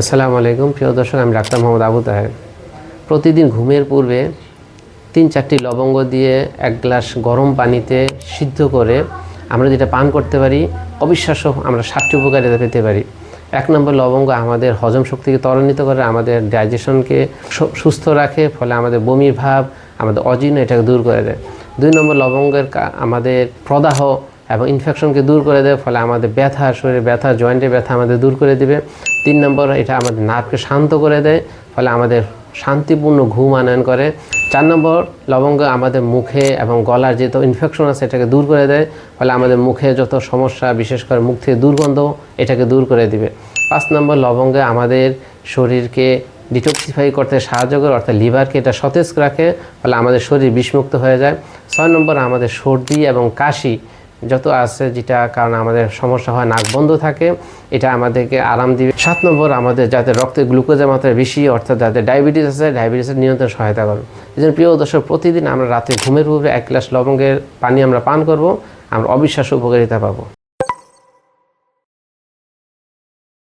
আসসালামু আলাইকুম। প্রিয় দর্শক, আমি ডাক্তার মোহাম্মদ আবু তাহের। প্রতিদিন ঘুমের পূর্বে তিন চারটি লবঙ্গ দিয়ে এক গ্লাস গরম পানিতে সিদ্ধ করে আমরা যেটা পান করতে পারি, অবিশ্বাস্য আমরা ষাটটি উপকারিতা পেতে পারি। এক নম্বর লবঙ্গ আমাদের হজম শক্তিকে ত্বরান্বিত করে, আমাদের ডাইজেশনকে সুস্থ রাখে, ফলে আমাদের বমির ভাব, আমাদের অজীর্ণ এটাকে দূর করে দেয়। দুই নম্বর লবঙ্গের আমাদের প্রদাহ এবং ইনফেকশনকে দূর করে দেয় ফলে আমাদের ব্যথা শরীরে ব্যথা জয়েন্টে ব্যথা আমাদের দূর করে দিবে। তিন নম্বর, এটা আমাদের নার্ভকে শান্ত করে দেয়, ফলে আমাদের শান্তিপূর্ণ ঘুম আনয়ন করে। চার নম্বর, লবঙ্গ আমাদের মুখে এবং গলার যেহেতু ইনফেকশন আছে, এটাকে দূর করে দেয়, ফলে আমাদের মুখে যত সমস্যা, বিশেষ করে মুখ থেকে দুর্গন্ধ, এটাকে দূর করে দিবে। পাঁচ নম্বর, লবঙ্গে আমাদের শরীরকে ডিটক্সিফাই করতে সাহায্য করে, অর্থাৎ লিভারকে এটা সতেজ রাখে, ফলে আমাদের শরীর বিষমুক্ত হয়ে যায়। ছয় নম্বর, আমাদের সর্দি এবং কাশি যত আছে যেটা, কারণ আমাদের সমস্যা হয়, নাক বন্ধ থাকে, এটা আমাদেরকে আরাম দিবে। সাত নম্বর, আমাদের যাদের রক্তে গ্লুকোজের মাত্রা বেশি, অর্থাৎ যাদের ডায়াবেটিস আছে, ডায়াবেটিসের নিয়ন্ত্রণ সহায়তা করবে। এই জন্য প্রিয় দর্শক, প্রতিদিন আমরা রাতে ঘুমের পূর্বে এক গ্লাস লবঙ্গের পানি আমরা পান করব, আমরা অবিশ্বাস্য উপকারিতা পাবো।